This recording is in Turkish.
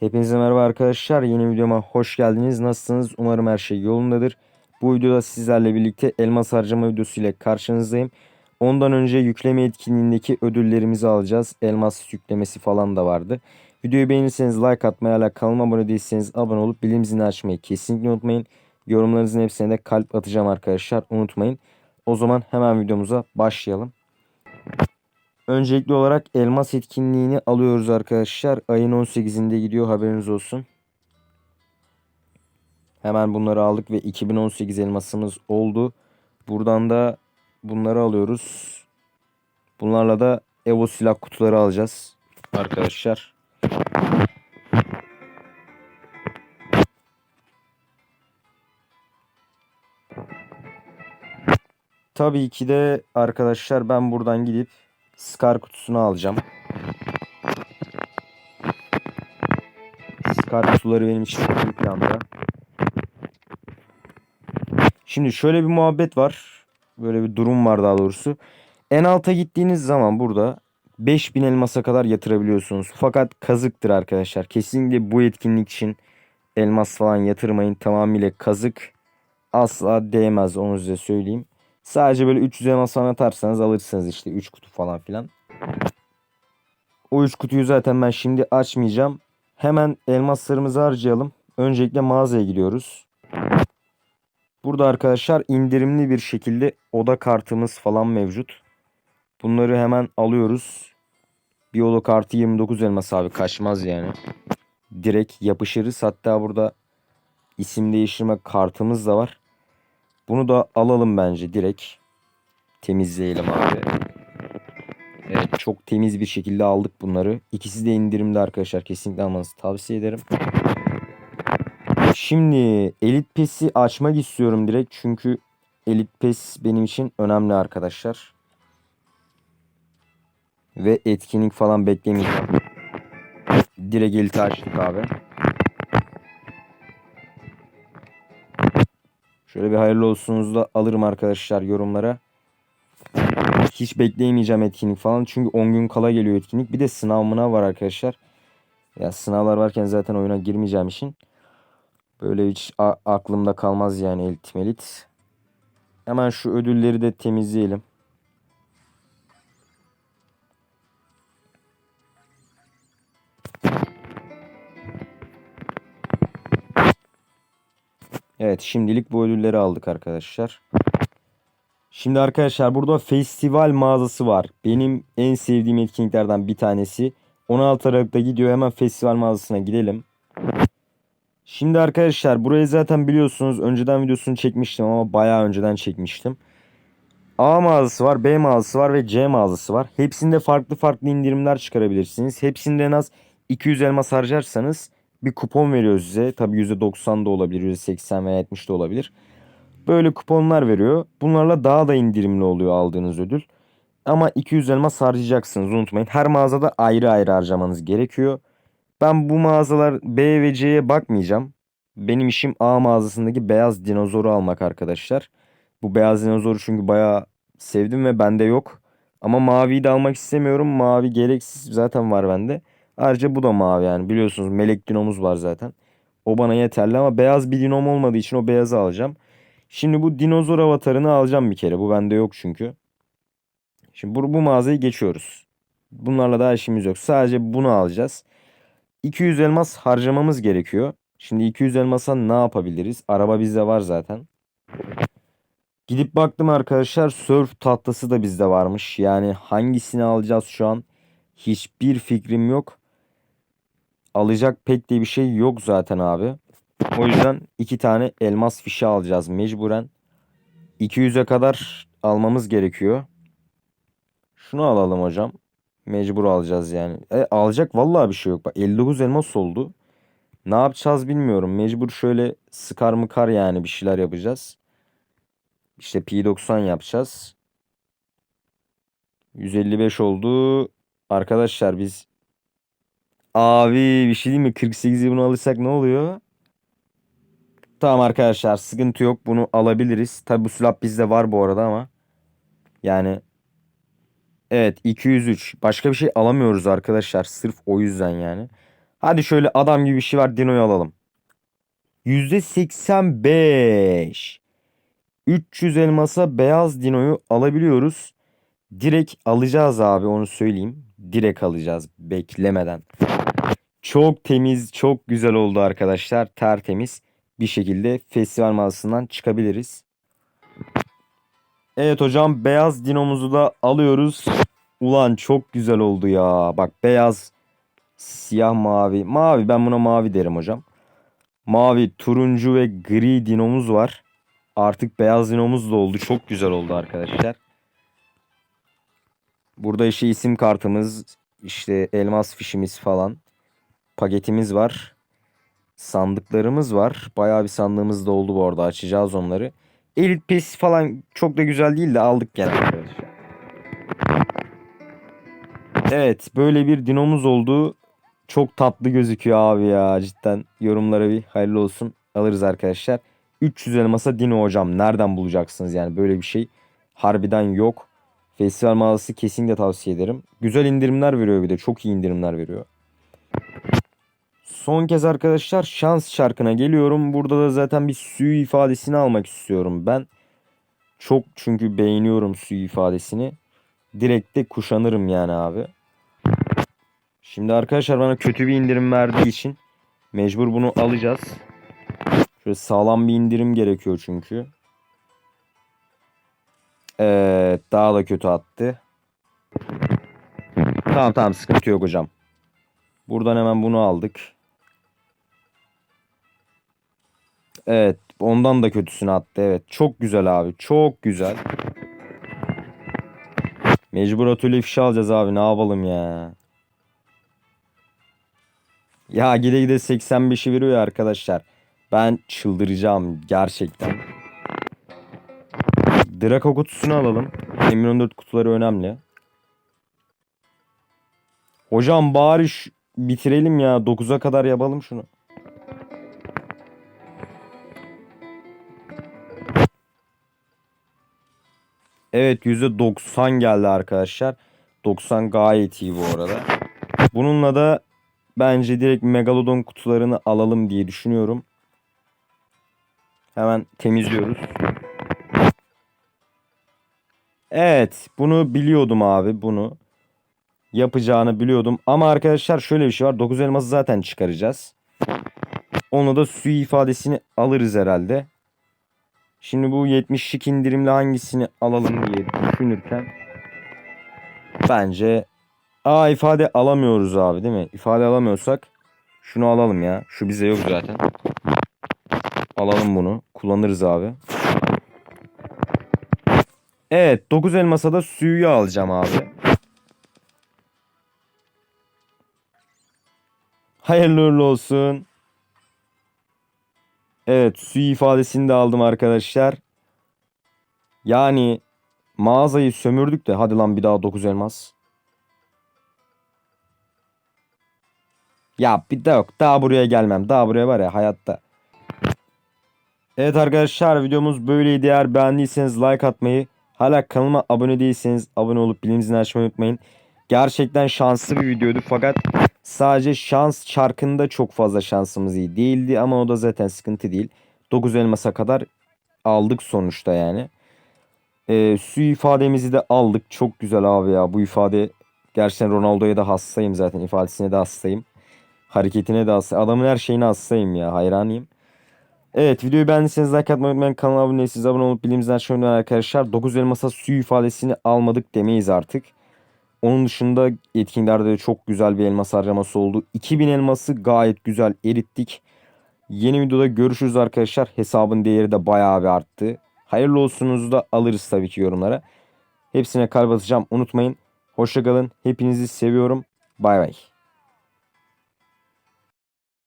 Hepinize merhaba arkadaşlar. Yeni videoma hoş geldiniz. Nasılsınız? Umarım her şey yolundadır. Bu videoda sizlerle birlikte elmas harcama videosu ile karşınızdayım. Ondan önce yükleme etkinliğindeki ödüllerimizi alacağız. Elmas yüklemesi falan da vardı. Videoyu beğenirseniz like atmayı, hala kanalıma abone değilseniz abone olup bilim zilini açmayı kesinlikle unutmayın. Yorumlarınızın hepsine de kalp atacağım arkadaşlar. Unutmayın. O zaman hemen videomuza başlayalım. Öncelikli olarak elmas etkinliğini alıyoruz arkadaşlar. Ayın 18'inde gidiyor haberiniz olsun. Hemen bunları aldık ve 2018 elmasımız oldu. Buradan da bunları alıyoruz. Bunlarla da Evo silah kutuları alacağız arkadaşlar. Tabii ki de arkadaşlar ben buradan gidip Scar kutusunu alacağım. Scar kutuları benim için çok iyi planda. Şimdi şöyle bir muhabbet var. Böyle bir durum var daha doğrusu. En alta gittiğiniz zaman burada 5000 elmasa kadar yatırabiliyorsunuz. Fakat kazıktır arkadaşlar. Kesinlikle bu etkinlik için elmas falan yatırmayın. Tamamıyla kazık. Asla değmez onu size söyleyeyim. Sadece böyle 300 elmas atarsanız alırsınız işte 3 kutu falan filan. O 3 kutuyu zaten ben şimdi açmayacağım. Hemen elmaslarımızı harcayalım. Öncelikle mağazaya gidiyoruz. Burada arkadaşlar indirimli bir şekilde oda kartımız falan mevcut. Bunları hemen alıyoruz. Bir oda kartı 29 elmas abi kaçmaz yani. Direkt yapışırız. Hatta burada isim değiştirme kartımız da var. Bunu da alalım bence direkt. Temizleyelim abi. Evet çok temiz bir şekilde aldık bunları. İkisi de indirimde arkadaşlar. Kesinlikle almanızı tavsiye ederim. Şimdi Elite Pass'i açmak istiyorum direkt. Çünkü Elite Pass benim için önemli arkadaşlar. Ve etkinlik falan beklemeyeceğim. Direkt Elite açtık abi. Şöyle bir hayırlı olsunuzu da alırım arkadaşlar yorumlara. Hiç bekleyemeyeceğim etkinlik falan. Çünkü 10 gün kala geliyor etkinlik. Bir de sınav mınav var arkadaşlar. Ya sınavlar varken zaten oyuna girmeyeceğim için. Böyle hiç aklımda kalmaz yani Elitmelit. Hemen şu ödülleri de temizleyelim. Evet şimdilik bu ödülleri aldık arkadaşlar. Şimdi arkadaşlar burada festival mağazası var. Benim en sevdiğim etkinliklerden bir tanesi. 16 Aralık'ta gidiyor. Hemen festival mağazasına gidelim. Şimdi arkadaşlar burayı zaten biliyorsunuz. Önceden videosunu çekmiştim ama bayağı önceden çekmiştim. A mağazası var, B mağazası var ve C mağazası var. Hepsinde farklı farklı indirimler çıkarabilirsiniz. Hepsinde en az 200 elmas harcarsanız bir kupon veriyor size. Tabi %90 da olabilir, %80 veya 70 de olabilir. Böyle kuponlar veriyor. Bunlarla daha da indirimli oluyor aldığınız ödül. Ama 200 elmas harcayacaksınız unutmayın. Her mağazada ayrı ayrı harcamanız gerekiyor. Ben bu mağazalar B ve C'ye bakmayacağım. Benim işim A mağazasındaki beyaz dinozoru almak arkadaşlar. Bu beyaz dinozoru çünkü bayağı sevdim ve bende yok. Ama maviyi de almak istemiyorum. Mavi gereksiz zaten var bende. Ayrıca bu da mavi yani biliyorsunuz melek dinomuz var zaten. O bana yeterli ama beyaz bir dinom olmadığı için o beyazı alacağım. Şimdi bu dinozor avatarını alacağım bir kere. Bu bende yok çünkü. Şimdi bu, bu mağazayı geçiyoruz. Bunlarla daha işimiz yok. Sadece bunu alacağız. 200 elmas harcamamız gerekiyor. Şimdi 200 elmasa ne yapabiliriz? Araba bizde var zaten. Gidip baktım arkadaşlar surf tahtası da bizde varmış. Yani hangisini alacağız şu an? Hiçbir fikrim yok. Alacak pek de bir şey yok zaten abi. O yüzden iki tane elmas fişi alacağız mecburen. 200'e kadar almamız gerekiyor. Şunu alalım hocam. Mecbur alacağız yani. E, alacak vallahi bir şey yok. Bak 59 elmas oldu. Ne yapacağız bilmiyorum. Mecbur şöyle sıkar mı kar yani bir şeyler yapacağız. İşte P90 yapacağız. 155 oldu. Arkadaşlar biz Abi bir şey diyeyim mi? 48'i bunu alırsak ne oluyor? Tamam arkadaşlar sıkıntı yok. Bunu alabiliriz. Tabi bu silah bizde var bu arada ama. Yani Evet 203. Başka bir şey alamıyoruz arkadaşlar. Sırf o yüzden yani. Hadi şöyle adam gibi bir şey var. Dino'yu alalım. %85. 300 elmasa beyaz Dino'yu alabiliyoruz. Direkt alacağız abi onu söyleyeyim. Direkt alacağız beklemeden. Çok temiz, çok güzel oldu arkadaşlar. Tertemiz bir şekilde festival mağazasından çıkabiliriz. Evet hocam beyaz dinomuzu da alıyoruz. Ulan çok güzel oldu ya. Bak beyaz, siyah, mavi. Mavi ben buna mavi derim hocam. Mavi, turuncu ve gri dinomuz var. Artık beyaz dinomuz da oldu. Çok güzel oldu arkadaşlar. Burada işte isim kartımız, işte elmas fişimiz falan. Paketimiz var. Sandıklarımız var. Bayağı bir sandığımız da oldu bu arada. Açacağız onları. Elite Pass falan çok da güzel değil de aldık gene arkadaşlar. Evet böyle bir dinomuz oldu. Çok tatlı gözüküyor abi ya cidden. Yorumlara bir hayırlı olsun. Alırız arkadaşlar. 300 elmasa dino hocam. Nereden bulacaksınız yani böyle bir şey. Harbiden yok. Festival mağazası kesinlikle tavsiye ederim. Güzel indirimler veriyor bir de. Çok iyi indirimler veriyor. Son kez arkadaşlar şans şarkına geliyorum. Burada da zaten bir suyu ifadesini almak istiyorum ben. Çok çünkü beğeniyorum suyu ifadesini. Direkt de kuşanırım yani abi. Şimdi arkadaşlar bana kötü bir indirim verdiği için mecbur bunu alacağız. Şöyle sağlam bir indirim gerekiyor çünkü. Evet daha da kötü attı. Tamam tamam sıkıntı yok hocam. Buradan hemen bunu aldık. Evet ondan da kötüsünü attı evet. Çok güzel abi çok güzel. Mecbur atölye fişi alacağız abi ne yapalım ya. Ya gide gide 85'i veriyor arkadaşlar. Ben çıldıracağım gerçekten. Draco kutusunu alalım. M14 kutuları önemli. Hocam bari bitirelim ya. 9'a kadar yapalım şunu. Evet %90 geldi arkadaşlar. 90 gayet iyi bu arada. Bununla da bence direkt Megalodon kutularını alalım diye düşünüyorum. Hemen temizliyoruz. Evet bunu biliyordum abi bunu. Yapacağını biliyordum. Ama arkadaşlar şöyle bir şey var. 9 elması zaten çıkaracağız. Onu da su ifadesini alırız herhalde. Şimdi bu 70'lik indirimli hangisini alalım diye düşünürken bence Aa ifade alamıyoruz abi değil mi? İfade alamıyorsak şunu alalım ya. Şu bize yok zaten. Alalım bunu. Kullanırız abi. Evet 9 elmasa da suyu alacağım abi. Hayırlı uğurlu olsun. Evet su ifadesini de aldım arkadaşlar. Yani mağazayı sömürdük de hadi lan bir daha 9 elmas. Ya bir de yok daha buraya gelmem. Daha buraya var ya hayatta. Evet arkadaşlar videomuz böyleydi. Eğer beğendiyseniz like atmayı, hala kanalıma abone değilseniz abone olup bilimizini açmayı unutmayın. Gerçekten şanslı bir videoydu fakat sadece şans çarkında çok fazla şansımız iyi değildi ama o da zaten sıkıntı değil. 9 elmasa kadar aldık sonuçta yani. Ee, su ifademizi de aldık. Çok güzel abi ya bu ifade. Gerçekten Ronaldo'ya da hastayım zaten ifadesine de hastayım. Hareketine de hastayım. Adamın her şeyine hastayım ya hayranıyım. Evet videoyu beğendiyseniz like atmayı unutmayın. Kanala abone değilseniz abone olup bilimizden unutmayın arkadaşlar. 9 elmasa su ifadesini almadık demeyiz artık. Onun dışında etkinliklerde de çok güzel bir elmas harcaması oldu. 2000 elması gayet güzel erittik. Yeni videoda görüşürüz arkadaşlar. Hesabın değeri de bayağı bir arttı. Hayırlı olsunuzu da alırız tabii ki yorumlara. Hepsine kalp atacağım unutmayın. Hoşçakalın. Hepinizi seviyorum. Bay bay.